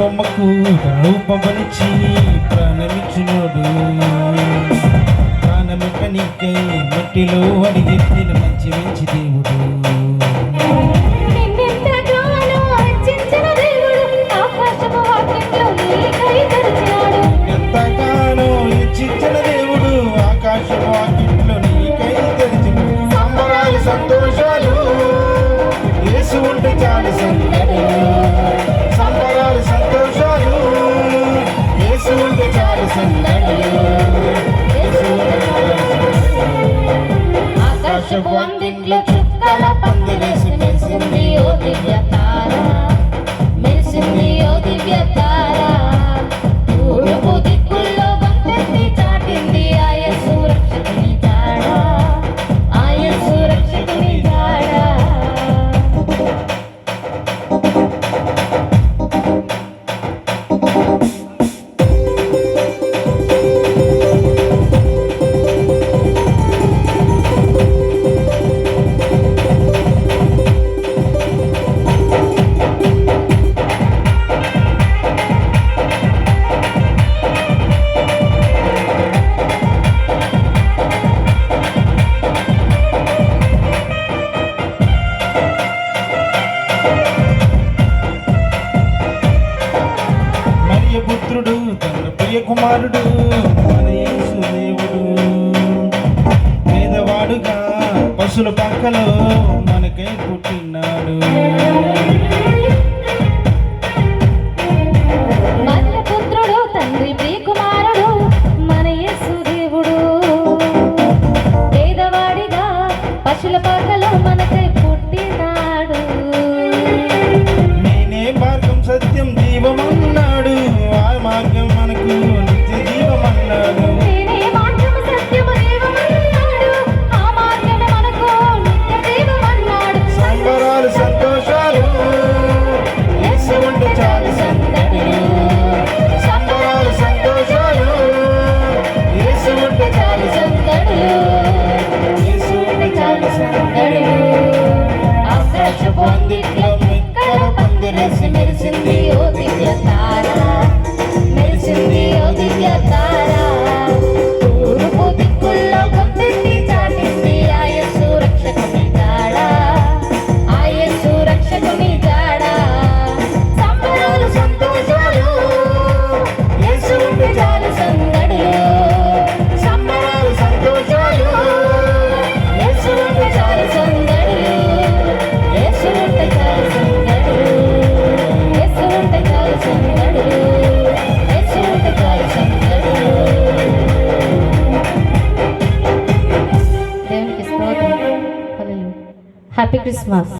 బొమ్మకు రూపమనిచ్చి ప్రాణమిచ్చినోడు. ప్రాణమిప్పనికై మట్టిలో అడిగెత్తిన మంచి మంచి దేవుడు. ఎంతగానో ఇచ్చిన దేవుడు ఆకాశం బోన్ దిట్లు చుక్కల కుమారుడు తన ప్రియ కుమారుడు దేవుడు. పేదవాడుగా పశుల పక్కలో Happy Christmas.